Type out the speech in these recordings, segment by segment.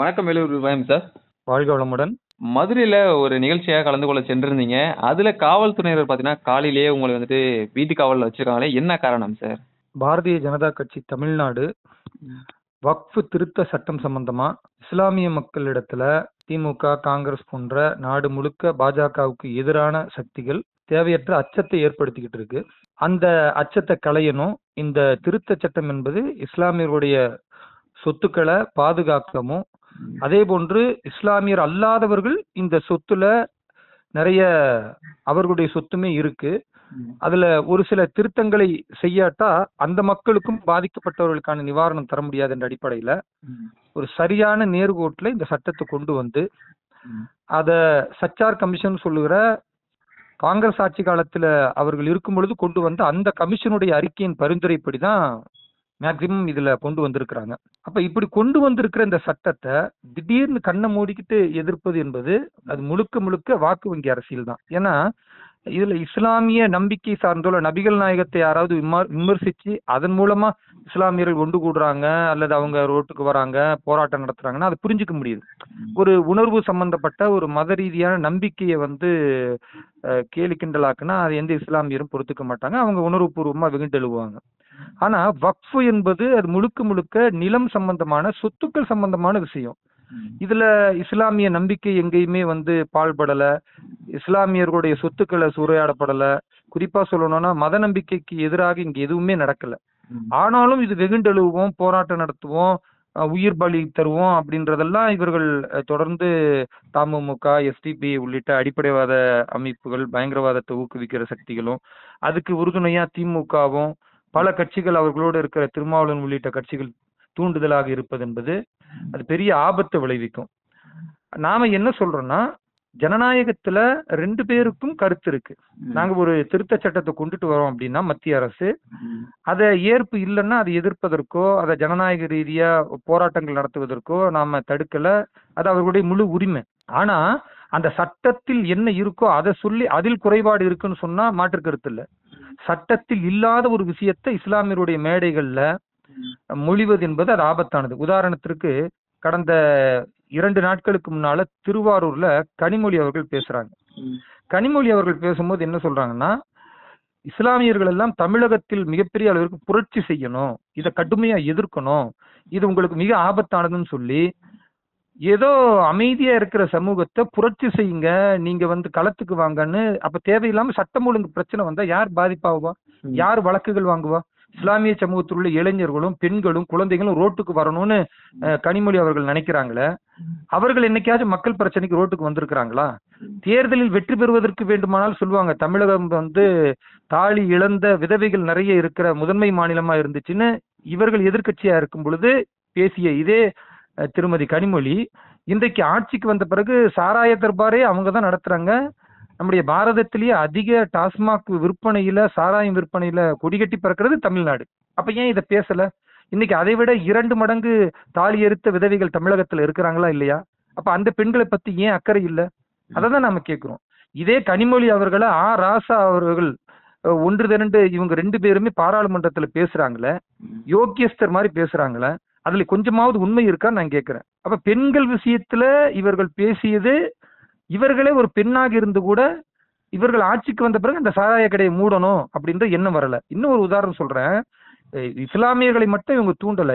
வணக்கம் வேலூர் பயம் சார். வாழ்க வளமுடன். மதுரையில் ஒரு நிகழ்ச்சியாக கலந்து கொள்ள சென்றிருந்தீங்க. அதில் காவல்துறையினர் பார்த்தீங்கன்னா காலையிலேயே உங்களை வந்துட்டு வீட்டு காவலில் வச்சிருக்காங்களே என்ன காரணம் சார்? பாரதிய ஜனதா கட்சி தமிழ்நாடு வக்ஃபு திருத்த சட்டம் சம்பந்தமா இஸ்லாமிய மக்களிடத்துல திமுக காங்கிரஸ் போன்ற நாடு முழுக்க பாஜகவுக்கு எதிரான சக்திகள் தேவையற்ற அச்சத்தை ஏற்படுத்திக்கிட்டு இருக்கு. அந்த அச்சத்தை களையணும். இந்த திருத்த சட்டம் என்பது இஸ்லாமியர்களுடைய சொத்துக்களை பாதுகாக்கவும் அதே போன்று இஸ்லாமியர் அல்லாதவர்கள் இந்த சொத்துல நிறைய அவர்களுடைய சொத்துமே இருக்கு. அதுல ஒரு சில திருத்தங்களை செய்யாட்டா அந்த மக்களுக்கும் பாதிக்கப்பட்டவர்களுக்கான நிவாரணம் தர முடியாது என்ற அடிப்படையில ஒரு சரியான நேர்கோட்டில் இந்த சட்டத்தை கொண்டு வந்து அத சச்சார் கமிஷன் சொல்லுகிற காங்கிரஸ் ஆட்சி காலத்துல அவர்கள் இருக்கும் பொழுது கொண்டு வந்து அந்த கமிஷனுடைய அறிக்கையின் பரிந்துரைப்படி தான் மேக்சிமம் இதுல கொண்டு வந்திருக்கிறாங்க. அப்ப இப்படி கொண்டு வந்திருக்கிற இந்த சட்டத்தை திடீர்னு கண்ணை மூடிக்கிட்டு எதிர்ப்பது என்பது அது முழுக்க முழுக்க வாக்கு வங்கி அரசியல் தான் ஏன்னா இதுல இஸ்லாமிய நம்பிக்கை சார்ந்துள்ள நபிகள் நாயகத்தை யாராவது விமர்சிச்சு அதன் மூலமா இஸ்லாமியர்கள் ஒன்று கூடுறாங்க அல்லது அவங்க ரோட்டுக்கு வராங்க போராட்டம் நடத்துறாங்கன்னா அதை புரிஞ்சுக்க முடியுது. ஒரு உணர்வு சம்பந்தப்பட்ட ஒரு மத ரீதியான நம்பிக்கையை வந்து அஹ், கேலி கிண்டலாக்குனா அது எந்த இஸ்லாமியரும் பொறுத்துக்க மாட்டாங்க. அவங்க உணர்வுபூர்வமா வெகுண்டெழுவாங்க. ஆனா வக்ஃபு என்பது அது முழுக்க முழுக்க நிலம் சம்பந்தமான சொத்துக்கள் சம்பந்தமான விஷயம். இதுல இஸ்லாமிய நம்பிக்கை எங்கேயுமே வந்து பாழ்படல. இஸ்லாமியர்களுடைய சொத்துக்களை சூறையாடப்படல. குறிப்பா சொல்லணும்னா மத நம்பிக்கைக்கு எதிராக இங்க எதுவுமே நடக்கல. ஆனாலும் இது வெகுண்டெழுவோம் போராட்டம் நடத்துவோம் உயிர் பலி தருவோம் அப்படின்றதெல்லாம் இவர்கள் தொடர்ந்து தமுமுக எஸ்டிபி உள்ளிட்ட அடிப்படைவாத அமைப்புகள் பயங்கரவாதத்தை ஊக்குவிக்கிற சக்திகளும் அதுக்கு உறுதுணையா திமுகவும் பல கட்சிகள் அவர்களோடு இருக்கிற திருமாவளவன் உள்ளிட்ட கட்சிகள் தூண்டுதலாக இருப்பது என்பது அது பெரிய ஆபத்தை விளைவிக்கும். நாம என்ன சொல்றோம்னா ஜனநாயகத்துல ரெண்டு பேருக்கும் கருத்து இருக்கு. நாங்க ஒரு திருத்த சட்டத்தை கொண்டுட்டு வரோம் அப்படின்னா மத்திய அரசு. அதை ஏற்பு இல்லைன்னா அதை எதிர்ப்பதற்கோ அதை ஜனநாயக ரீதியா போராட்டங்கள் நடத்துவதற்கோ நாம தடுக்கல. அது அவர்களுடைய முழு உரிமை. ஆனா அந்த சட்டத்தில் என்ன இருக்கோ அதை சொல்லி அதில் குறைபாடு இருக்குன்னு சொன்னா மாற்று கருத்து இல்ல. சட்டத்தில் இல்லாத ஒரு விஷயத்தை இஸ்லாமியருடைய மேடைகள்ல மொழிவது என்பது அது ஆபத்தானது. உதாரணத்திற்கு கடந்த இரண்டு நாட்களுக்கு முன்னால திருவாரூர்ல கனிமொழி அவர்கள் பேசுறாங்க. கனிமொழி அவர்கள் பேசும்போது என்ன சொல்றாங்கன்னா இஸ்லாமியர்கள் எல்லாம் தமிழகத்தில் மிகப்பெரிய அளவிற்கு புரட்சி செய்யணும் இதை கடுமையா எதிர்க்கணும் இது உங்களுக்கு மிக ஆபத்தானதுன்னு சொல்லி ஏதோ அமைதியா இருக்கிற சமூகத்தை புரட்சி செய்யுங்க. நீங்க வந்து களத்துக்கு வாங்கன்னு அப்ப தேவையில்லாம சட்டம் ஒழுங்கு பிரச்சனை வந்தா யார் பாதிப்பாகுவா? யார் வழக்குகள் வாங்குவா? இஸ்லாமிய சமூகத்தில் உள்ள இளைஞர்களும் பெண்களும் குழந்தைகளும் ரோட்டுக்கு வரணும்னு கனிமொழி அவர்கள் நினைக்கிறாங்களே அவர்கள் என்னைக்காச்சும் மக்கள் பிரச்சனைக்கு ரோட்டுக்கு வந்திருக்கிறாங்களா? தேர்தலில் வெற்றி பெறுவதற்கு வேண்டுமானால் சொல்லுவாங்க தமிழகம் வந்து தாலி இழந்த விதவைகள் நிறைய இருக்கிற முதன்மை மாநிலமா இருந்துச்சுன்னு இவர்கள் எதிர்க்கட்சியா இருக்கும் பொழுது பேசிய இதே திருமதி கனிமொழி. இன்றைக்கு ஆட்சிக்கு வந்த பிறகு சாராய தர்பாரே அவங்க தான் நடத்துறாங்க. நம்முடைய பாரதத்திலேயே அதிக டாஸ்மாக் விற்பனையில சாராயம் விற்பனையில கொடிகட்டி பறக்கிறது தமிழ்நாடு. அப்ப ஏன் இதை பேசல? இன்னைக்கு அதை விட இரண்டு மடங்கு தாலி எரித்த விதவைகள் தமிழகத்துல இருக்கிறாங்களா இல்லையா? அப்ப அந்த பெண்களை பத்தி ஏன் அக்கறை இல்லை? அதை தான் நாம கேட்கிறோம் இதே கனிமொழி அவர்களை ஆ ராசா அவர்கள் ஒன்று திரண்டு இவங்க ரெண்டு பேருமே பாராளுமன்றத்துல பேசுறாங்களே. யோகியஸ்தர் மாதிரி பேசுறாங்களே. அதுல கொஞ்சமாவது உண்மை இருக்கான்னு நான் கேட்கிறேன் அப்ப பெண்கள் விஷயத்துல இவர்கள் பேசியது இவர்களே ஒரு பெண்ணாக இருந்து கூட இவர்கள் ஆட்சிக்கு வந்த பிறகு அந்த சாராய கடையை மூடணும் அப்படின்ற எண்ணம் வரல. இன்னும் ஒரு உதாரணம் சொல்றேன். இஸ்லாமியர்களை மட்டும் இவங்க தூண்டல.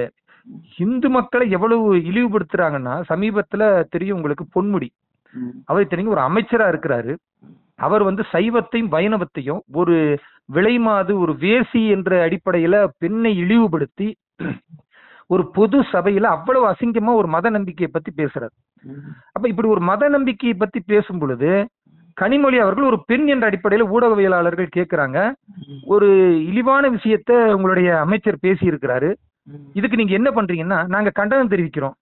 இந்து மக்களை எவ்வளவு இழிவுபடுத்துறாங்கன்னா சமீபத்துல தெரியும் உங்களுக்கு பொன்முடி. அவர் தெரியும் ஒரு அமைச்சரா இருக்கிறாரு. அவர் வந்து சைவத்தையும் வைணவத்தையும் ஒரு விலைமாது ஒரு வேசி என்ற அடிப்படையில பெண்ணை இழிவுபடுத்தி ஒரு பொது சபையில அவ்வளவு அசிங்கமா ஒரு மத நம்பிக்கையை பத்தி பேசுறாரு. அப்ப இப்படி ஒரு மத நம்பிக்கையை பத்தி பேசும் பொழுது கனிமொழி அவர்கள் ஒரு பெண் என்ற அடிப்படையில ஊடகவியலாளர்கள் கேட்கிறாங்க ஒரு இழிவான விஷயத்த உங்களுடைய அமைச்சர் பேசி இருக்கிறாரு இதுக்கு நீங்க என்ன பண்றீங்கன்னா நாங்க கண்டனம் தெரிவிக்கிறோம்.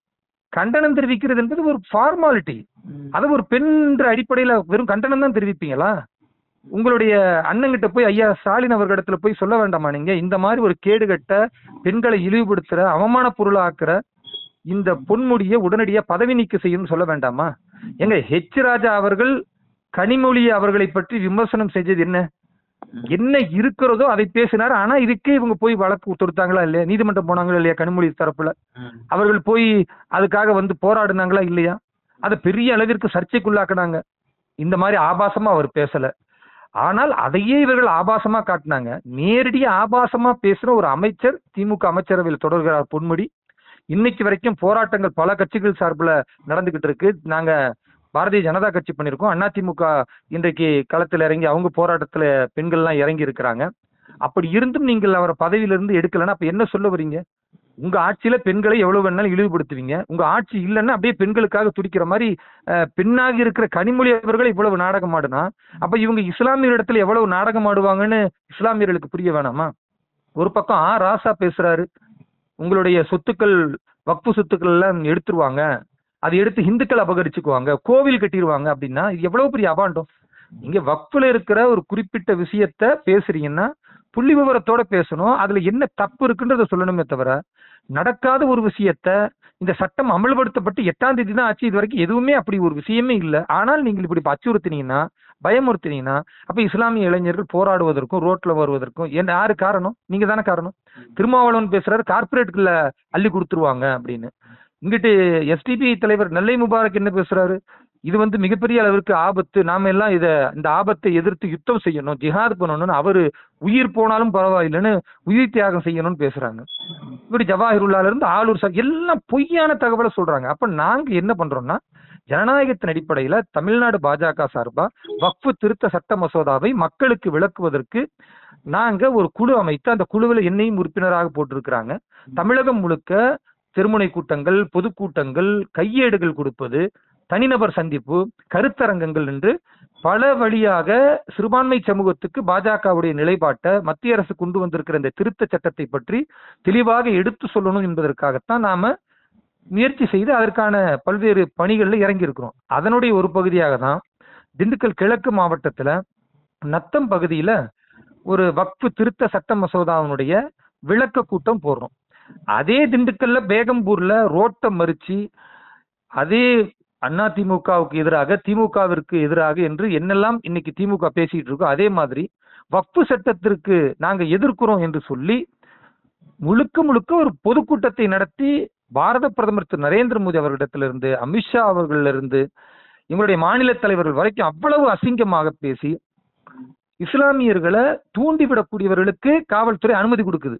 கண்டனம் தெரிவிக்கிறது என்பது ஒரு ஃபார்மாலிட்டி அது ஒரு பெண் என்ற அடிப்படையில வெறும் கண்டனம் தான் தெரிவிப்பீங்களா? உங்களுடைய அண்ணங்கிட்ட போய் ஐயா ஸ்டாலின் அவர்களிடத்துல போய் சொல்ல வேண்டாமா நீங்க? இந்த மாதிரி ஒரு கேடுகட்ட பெண்களை இழிவுபடுத்துற அவமான பொருளாக்குற இந்த பொன்முடியை உடனடியா பதவி நீக்க செய்யும் சொல்ல வேண்டாமா? எங்க ஹெச் ராஜா அவர்கள் கனிமொழி அவர்களை பற்றி விமர்சனம் செஞ்சது என்ன? என்ன இருக்கிறதோ அதை பேசினார். ஆனா இதுக்கே இவங்க போய் வழக்கு தொடுத்தாங்களா இல்லையா? நீதிமன்றம் போனாங்களா இல்லையா கனிமொழி தரப்புல? அவர்கள் போய் அதுக்காக வந்து போராடினாங்களா இல்லையா? அதை பெரிய அளவிற்கு சர்ச்சைக்குள்ளாக்குனாங்க. இந்த மாதிரி ஆபாசமா அவர் பேசல. ஆனால் அதையே இவர்கள் ஆபாசமா காட்டினாங்க. நேரடியா ஆபாசமா பேசுற ஒரு அமைச்சர் திமுக அமைச்சரவையில் தொடர்கிறார் பொன்முடி. இன்னைக்கு வரைக்கும் போராட்டங்கள் பல கட்சிகள் சார்பில் நடந்துகிட்டு இருக்கு. நாங்க பாரதிய ஜனதா கட்சி பண்ணியிருக்கோம். அதிமுக இன்றைக்கு களத்தில் இறங்கி அவங்க போராட்டத்துல பெண்கள்லாம் இறங்கி இருக்கிறாங்க. அப்படி இருந்தும் நீங்கள் அவரை பதவியிலிருந்து எடுக்கலைன்னா அப்ப என்ன சொல்ல வரீங்க? உங்க ஆட்சியில பெண்களை எவ்வளவு வேணாலும் இழிவுபடுத்துவீங்க. உங்க ஆட்சி இல்லைன்னா அப்படியே பெண்களுக்காக துடிக்கிற மாதிரி அஹ், பெண்ணாக இருக்கிற கனிமொழி அவர்கள் இவ்வளவு நாடகம் ஆடுனா அப்ப இவங்க இஸ்லாமியர் இடத்துல எவ்வளவு நாடகம் ஆடுவாங்கன்னு இஸ்லாமியர்களுக்கு புரிய வேணாமா? ஒரு பக்கம் ஆ ராசா பேசுறாரு. உங்களுடைய சொத்துக்கள் வக்ஃபு சொத்துக்கள் எல்லாம் எடுத்துருவாங்க. அதை எடுத்து இந்துக்கள் அபகரிச்சுக்குவாங்க. கோவில் கட்டிடுவாங்க அப்படின்னா இது எவ்வளவு பெரிய அபாண்டம். இங்க வக்ஃபுல இருக்கிற ஒரு குறிப்பிட்ட விஷயத்த பேசுறீங்கன்னா புள்ளி விவரத்தோட பேசணும். அதுல என்ன தப்பு இருக்குன்றத சொல்லணுமே தவிர நடக்காத ஒரு விஷயத்த இந்த சட்டம் அமல்படுத்தப்பட்டு எட்டாம் தேதி தான் ஆச்சு இது வரைக்கும் எதுவுமே அப்படி ஒரு விஷயமே இல்லை. ஆனால் நீங்கள் இப்படி அச்சுறுத்தினீங்கன்னா பயமுறுத்தினீங்கன்னா அப்ப இஸ்லாமிய இளைஞர்கள் போராடுவதற்கும் ரோட்ல வருவதற்கும் என்ன யாரு காரணம்? நீங்க தானே காரணம்? திருமாவளவன் பேசுறாரு கார்பரேட்டுக்குள்ள அள்ளி கொடுத்துருவாங்க அப்படின்னு. இங்கிட்டு எஸ்டிபி தலைவர் நெல்லை முபாரக் என்ன பேசுறாரு? இது வந்து மிகப்பெரிய அளவிற்கு ஆபத்து. நாம எல்லாம் இத இந்த ஆபத்தை எதிர்த்து யுத்தம் செய்யணும் ஜிஹாத் பண்ணணும்னு அவரு உயிர் போனாலும் பரவாயில்லைன்னு உயிர் தியாகம் செய்யணும்னு பேசுறாங்க. இப்படி ஜவாஹிருல்லால இருந்து ஆளூர் சார் எல்லாம் பொய்யான தகவலை சொல்றாங்க. அப்ப நாங்க என்ன பண்றோம்னா ஜனநாயகத்தின் அடிப்படையில தமிழ்நாடு பாஜக சார்பா வக்ஃபு திருத்த சட்ட மசோதாவை மக்களுக்கு விளக்குவதற்கு நாங்க ஒரு குழு அமைத்து அந்த குழுவில் என்னையும் உறுப்பினராக போட்டிருக்கிறாங்க. தமிழகம் முழுக்க திருமுனை கூட்டங்கள் பொதுக்கூட்டங்கள் கையேடுகள் கொடுப்பது தனிநபர் சந்திப்பு கருத்தரங்கங்கள் என்று பல வழியாக சிறுபான்மை சமூகத்துக்கு பாஜகவுடைய நிலைப்பாட்டை மத்திய அரசு கொண்டு வந்திருக்கிற இந்த திருத்த சட்டத்தை பற்றி தெளிவாக எடுத்து சொல்லணும் என்பதற்காகத்தான் நாம முயற்சி செய்து அதற்கான பல்வேறு பணிகளில் இறங்கியிருக்கிறோம். அதனுடைய ஒரு பகுதியாக தான் திண்டுக்கல் கிழக்கு மாவட்டத்தில் நத்தம் பகுதியில் ஒரு வக்ஃபு திருத்த சட்ட மசோதாவினுடைய விளக்க கூட்டம் போடுறோம். அதே திண்டுக்கல்ல பேகம்பூர்ல ரோட்டை மறிச்சு அதே அண்ணா திமுகவுக்கு எதிராக திமுகவிற்கு எதிராக என்று என்னெல்லாம் இன்னைக்கு திமுக பேசிட்டு இருக்கோ அதே மாதிரி வக்ஃபு சட்டத்திற்கு நாங்கள் எதிர்க்கிறோம் என்று சொல்லி முழுக்க முழுக்க ஒரு பொதுக்கூட்டத்தை நடத்தி பாரத பிரதமர் திரு நரேந்திர மோடி அவர்களிடத்திலிருந்து அமித்ஷா அவர்களிலிருந்து எங்களுடைய மாநில தலைவர்கள் வரைக்கும் அவ்வளவு அசிங்கமாக பேசி இஸ்லாமியர்களை தூண்டிவிடக்கூடியவர்களுக்கு காவல்துறை அனுமதி கொடுக்குது.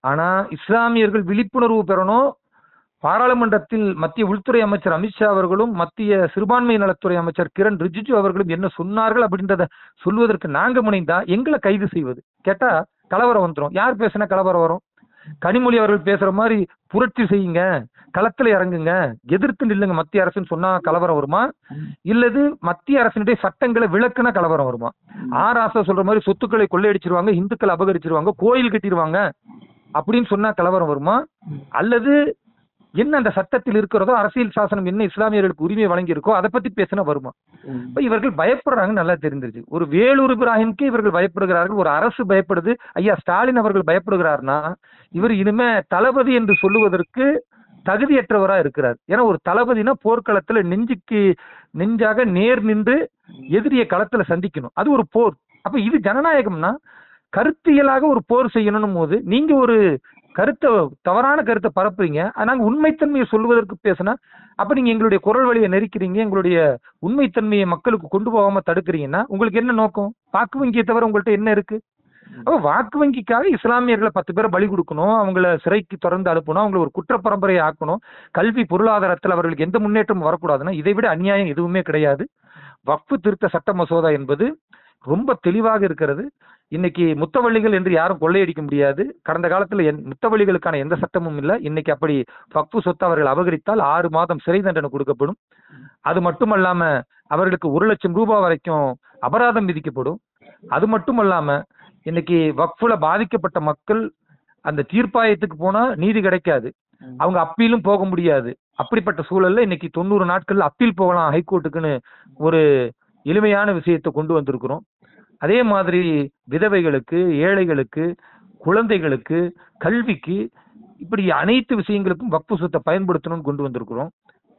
ஆனா இஸ்லாமியர்கள் விழிப்புணர்வு பெறணும் பாராளுமன்றத்தில் மத்திய உள்துறை அமைச்சர் அமித்ஷா அவர்களும் மத்திய சிறுபான்மை நலத்துறை அமைச்சர் கிரண் ரிஜிஜு அவர்களும் என்ன சொன்னார்கள் அப்படின்றத சொல்வதற்கு நாங்க முனைந்தா எங்களை கைது செய்வது? கேட்டா கலவரம் வந்துரும் யார் பேசினா கலவரம் வரும்? கனிமொழி அவர்கள் பேசுற மாதிரி புரட்சி செய்யுங்க களத்துல இறங்குங்க எதிர்த்து நில்லுங்க மத்திய அரசுன்னு சொன்னா கலவரம் வருமா? இல்லது மத்திய அரசினுடைய சட்டங்களை விளக்குனா கலவரம் வருமா? ஆர் ஆசா சொல்ற மாதிரி சொத்துக்களை கொள்ளையடிச்சிருவாங்க இந்துக்களை அபகரிச்சிருவாங்க கோயில் கட்டிடுவாங்க அப்படின்னு சொன்னா கலவரம் வருமா? அல்லது என்ன அந்த சட்டத்தில் இருக்கிறதோ அரசியல் சாசனம் என்ன இஸ்லாமியர்களுக்கு உரிமை வழங்கி இருக்கோ அதை பத்தி பேசினா வருமா? இவர்கள் பயப்படுறாங்க நல்லா தெரிஞ்சிருச்சு ஒரு வேலூர் இப்ராஹிம்க்கு இவர்கள் பயப்படுகிறார்கள் ஒரு அரசு பயப்படுது. ஐயா ஸ்டாலின் அவர்கள் பயப்படுகிறார்னா இவர் இனிமே தளபதி என்று சொல்லுவதற்கு தகுதியற்றவரா இருக்கிறார். ஏன்னா ஒரு தளபதினா போர்க்களத்துல நெஞ்சுக்கு நெஞ்சாக நேர் நின்று எதிரிய களத்துல சந்திக்கணும். அது ஒரு போர். அப்ப இது ஜனநாயகம்னா கருத்தியலாக ஒரு போர் செய்யணும் போது நீங்க ஒரு கருத்தை தவறான கருத்தை பரப்புறீங்க. நாங்கள் நாங்க உண்மைத்தன்மையை சொல்வதற்கு பேசினா அப்ப நீங்க எங்களுடைய குரல் வழியை நெருக்கிறீங்க எங்களுடைய உண்மைத்தன்மையை மக்களுக்கு கொண்டு போகாம தடுக்கிறீங்கன்னா உங்களுக்கு என்ன நோக்கம்? வாக்கு வங்கியை தவிர உங்கள்கிட்ட என்ன இருக்கு? அப்போ வாக்கு வங்கிக்காக இஸ்லாமியர்களை பத்து பேரை பலி கொடுக்கணும் அவங்கள சிறைக்கு தொடர்ந்து அனுப்பணும் அவங்கள ஒரு குற்ற பரம்பரையை ஆக்கணும். கல்வி பொருளாதாரத்தில் அவர்களுக்கு எந்த முன்னேற்றமும் வரக்கூடாதுன்னா இதை விட அநியாயம் எதுவுமே கிடையாது. வக்ஃபு திருத்த சட்ட மசோதா என்பது ரொம்ப தெளிவாக இருக்கிறது. இன்னைக்கு முத்தவள்ளிகள் என்று யாரும் கொள்ளையடிக்க முடியாது. கடந்த காலத்தில் என் முத்தவள்ளிகளுக்கான எந்த சட்டமும் இல்லை. இன்னைக்கு அப்படி பக்து சொத்து அவர்கள் அபகரித்தால் ஆறு மாதம் சிறை தண்டனை கொடுக்கப்படும். அது மட்டுமல்லாம அவர்களுக்கு ஒரு லட்சம் ரூபாய் வரைக்கும் அபராதம் விதிக்கப்படும். அது மட்டுமல்லாம இன்னைக்கு வக்ஃபுல பாதிக்கப்பட்ட மக்கள் அந்த தீர்ப்பாயத்துக்கு போனா நீதி கிடைக்காது. அவங்க அப்பீலும் போக முடியாது. அப்படிப்பட்ட சூழல்ல இன்னைக்கு தொண்ணூறு நாட்கள் அப்பீல் போகலாம் ஹைகோர்ட்டுக்குன்னு ஒரு எளிமையான விஷயத்தை கொண்டு வந்திருக்கிறோம். அதே மாதிரி விதவைகளுக்கு ஏழைகளுக்கு குழந்தைகளுக்கு கல்விக்கு இப்படி அனைத்து விஷயங்களுக்கும் வக்ஃபு சொத்தை பயன்படுத்தணும்னு கொண்டு வந்திருக்கிறோம்.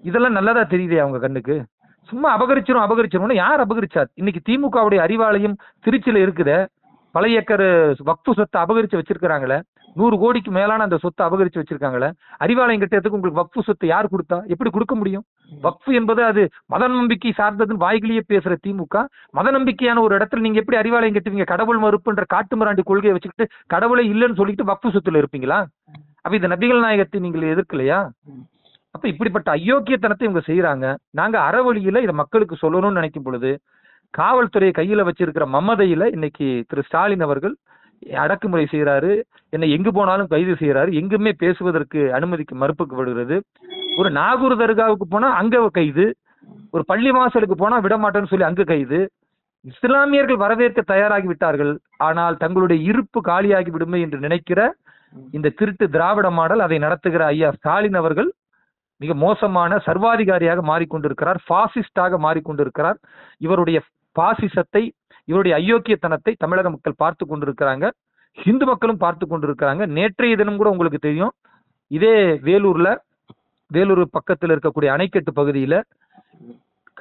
இதெல்லாம் நல்லதா தெரியுதே அவங்க கண்ணுக்கு? சும்மா அபகரிச்சிரும் அபகரிச்சிரும்னு யார் அபகரிச்சார் இன்னைக்கு திமுகவுடைய அறிவாலயம் திருச்சியில இருக்குத. பல ஏக்கர் வக்ஃபு சொத்தை அபகரிச்சு வச்சிருக்கிறாங்களே. நூறு கோடிக்கு மேலான அந்த சொத்தை அபகரிச்சு வச்சிருக்காங்களே அறிவாலயம் கட்டியதுக்கு உங்களுக்கு வக்ஃபு சொத்தை யார் கொடுத்தா? எப்படி கொடுக்க முடியும்? வக்ஃபு என்பது அது மத நம்பிக்கை சார்ந்ததுன்னு வாய்கிலேயே பேசுற திமுக. மத நம்பிக்கையான ஒரு இடத்துல நீங்க எப்படி அறிவாலயம் கட்டுவீங்க? கடவுள் மறுப்புன்ற காட்டு மராண்டி கொள்கையை வச்சுக்கிட்டு கடவுளை இல்லைன்னு சொல்லிட்டு வக்ஃபு சொத்துல இருப்பீங்களா? அப்ப இந்த நபிகள் நாயகத்தை நீங்கள் எதிர்க்கலையா? அப்ப இப்படிப்பட்ட அயோக்கியத்தனத்தை இவங்க செய்யறாங்க நாங்க அறவழியில இதை மக்களுக்கு சொல்லணும்னு நினைக்கும் பொழுது காவல்துறையை கையில வச்சிருக்கிற மமதையில இன்னைக்கு திரு ஸ்டாலின் அவர்கள் அடக்குமுறை செய்கிறாரு என்னை எங்கு போனாலும் கைது செய்கிறாரு எங்குமே பேசுவதற்கு அனுமதிக்கு மறுப்புப்படுகிறது ஒரு நாகூர் தர்காவுக்கு போனா அங்கே கைது. ஒரு பள்ளி வாசலுக்கு போனால் விடமாட்டேன்னு சொல்லி அங்க கைது. இஸ்லாமியர்கள் வரவேற்க தயாராகி விட்டார்கள். ஆனால் தங்களுடைய இருப்பு காலியாகி விடுமே என்று நினைக்கிற இந்த திருட்டு திராவிட மாடல் அதை நடத்துகிற ஐயா ஸ்டாலின் அவர்கள் மிக மோசமான சர்வாதிகாரியாக மாறிக்கொண்டிருக்கிறார். பாசிஸ்டாக மாறிக்கொண்டிருக்கிறார். இவருடைய பாசிசத்தை இவருடைய அயோக்கியத்தனத்தை தமிழக மக்கள் பார்த்து கொண்டிருக்கிறாங்க. ஹிந்து மக்களும் பார்த்து கொண்டிருக்கிறாங்க. நேற்றைய தினம் கூட உங்களுக்கு தெரியும். இதே வேலூர்ல வேலூர் பக்கத்தில் இருக்கக்கூடிய அணைக்கட்டு பகுதியில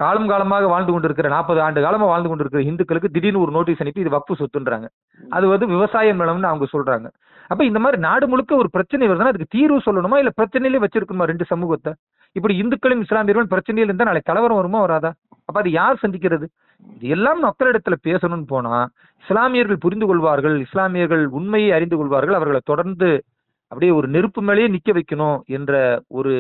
காலம் காலமாக வாழ்ந்து கொண்டிருக்கிற நாற்பது ஆண்டு காலமாக வாழ்ந்து கொண்டிருக்கிற இந்துக்களுக்கு திடீர்னு ஒரு நோட்டீஸ் அனுப்பி இது வக்ஃபு சொத்துன்றாங்க. அது வந்து விவசாயம் நிலம்னு அவங்க சொல்றாங்க. அப்ப இந்த மாதிரி நாடு முழுக்க ஒரு பிரச்சனை வருதுன்னா அதுக்கு தீர்வு சொல்லணுமா? இல்ல பிரச்சனையிலே வச்சிருக்கணுமா ரெண்டு சமூகத்தை? இப்படி இந்துக்களும் இஸ்லாமியர்களும் பிரச்சனையில் இருந்தா நாளைக்கு கலவரம் வருமா வராதா? அப்ப அது யார் சந்திக்கிறது? இது எல்லாம் மக்களிடத்துல பேசணும்னு போனா இஸ்லாமியர்கள் புரிந்து கொள்வார்கள் இஸ்லாமியர்கள் உண்மையை அறிந்து கொள்வார்கள் அவர்களை தொடர்ந்து அப்படியே ஒரு நெருப்பு மேலேயே நிக்க வைக்கணும் என்ற ஒரு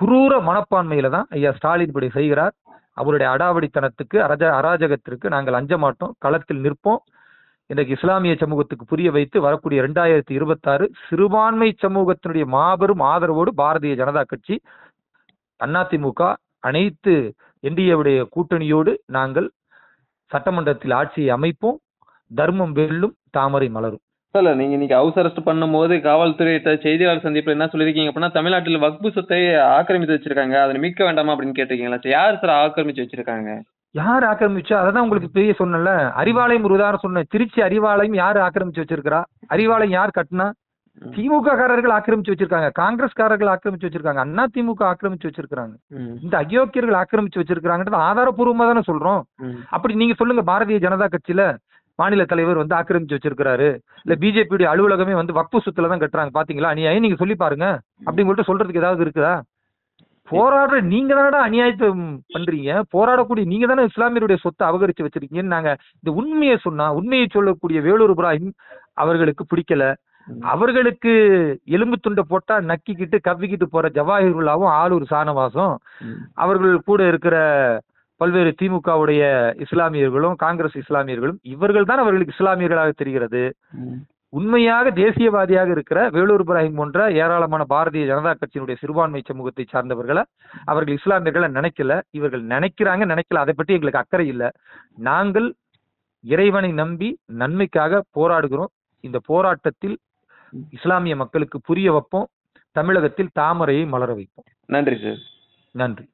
குரூர மனப்பான்மையில தான் ஐயா ஸ்டாலின் இப்படி செய்கிறார். அவருடைய அடாவடித்தனத்துக்கு அரஜ அராஜகத்திற்கு நாங்கள் அஞ்ச மாட்டோம் களத்தில் நிற்போம். இன்றைக்கு இஸ்லாமிய சமூகத்துக்கு புரிய வைத்து வரக்கூடிய இரண்டாயிரத்தி இருபத்தாறு சிறுபான்மை சமூகத்தினுடைய மாபெரும் ஆதரவோடு பாரதிய ஜனதா கட்சி அதிமுக அனைத்து என்டிஏவுடைய கூட்டணியோடு நாங்கள் சட்டமன்றத்தில் ஆட்சியை அமைப்போம். தர்மம் வெல்லும் தாமரை மலரும். இல்ல நீங்க இன்னைக்கு ஹவுஸ் அரெஸ்ட் பண்ணும்போது காவல்துறையிட்ட செய்தியாளர் சந்திப்புல என்ன சொல்லியிருக்கீங்க அப்படின்னா தமிழ்நாட்டில் வக்பு சொத்தை ஆக்கிரமித்து வச்சிருக்காங்க. அதை மீட்க வேண்டாமா அப்படின்னு கேட்டிருக்கீங்களா? சரி, யார் சார் ஆக்கிரமிச்சு வச்சிருக்காங்க? யார் ஆக்கிரமிச்சா? அதான் உங்களுக்கு பெரிய சொன்னல அறிவாலயம் ஒரு உதாரணம் சொன்னேன். திருச்சி அறிவாலயம் யார் ஆக்கிரமிச்சு வச்சிருக்கிறா? அறிவாலயம் யார் கட்டினா? திமுக காரர்கள் ஆக்கிரமிச்சு வச்சிருக்காங்க. காங்கிரஸ்காரர்கள் ஆக்கிரமிச்சு வச்சிருக்காங்க. அண்ணா திமுக ஆக்கிரமிச்சு வச்சிருக்காங்க இந்த அயோக்கியர்கள் ஆக்கிரமிச்சு வச்சிருக்காங்கன்றது ஆதாரப்பூர்வமா தானே சொல்றோம். அப்படி நீங்க சொல்லுங்க பாரதிய ஜனதா கட்சியில மாநில தலைவர் வந்து ஆக்கிரமிச்சு வச்சிருக்காரு இல்ல பிஜேபியுடைய அலுவலகமே வந்து வக்பு சொத்துல தான் கட்டுறாங்க. பாத்தீங்களா? அநியாயம் நீங்க சொல்லி பாருங்க. அப்படின்னு சொல்லிட்டு சொல்றதுக்கு ஏதாவது இருக்குதா? போராடுற நீங்க தானடா அநியாயத்தை பண்றீங்க. போராடக்கூடிய நீங்க தானே இஸ்லாமியருடைய சொத்தை அபகரிச்சு வச்சிருக்கீங்கன்னு நாங்க இந்த உண்மையை சொன்னா உண்மையை சொல்லக்கூடிய வேலூர் இப்ராஹிம் அவர்களுக்கு பிடிக்கல. அவர்களுக்கு எலும்பு துண்டை போட்டா நக்கிக்கிட்டு கவ்விக்கிட்டு போற ஜவாஹிருல்லாவும் ஆளூர் சானவாசம். அவர்கள் கூட இருக்கிற பல்வேறு திமுகவுடைய இஸ்லாமியர்களும் காங்கிரஸ் இஸ்லாமியர்களும் இவர்கள் தான் அவர்களுக்கு இஸ்லாமியர்களாக தெரிகிறது. உண்மையாக தேசியவாதியாக இருக்கிற வேலூர் இப்ராஹிம் போன்ற ஏராளமான பாரதிய ஜனதா கட்சியினுடைய சிறுபான்மை சமூகத்தை சார்ந்தவர்களை அவர்கள் இஸ்லாமியர்களை நினைக்கல. இவர்கள் நினைக்கிறாங்க நினைக்கல. அதை பற்றி எங்களுக்கு அக்கறை இல்லை. நாங்கள் இறைவனை நம்பி நன்மைக்காக போராடுகிறோம். இந்த போராட்டத்தில் இஸ்லாமிய மக்களுக்கு புரிய வைப்போம். தமிழகத்தில் தாமரையை மலர வைப்போம். நன்றி சார் நன்றி.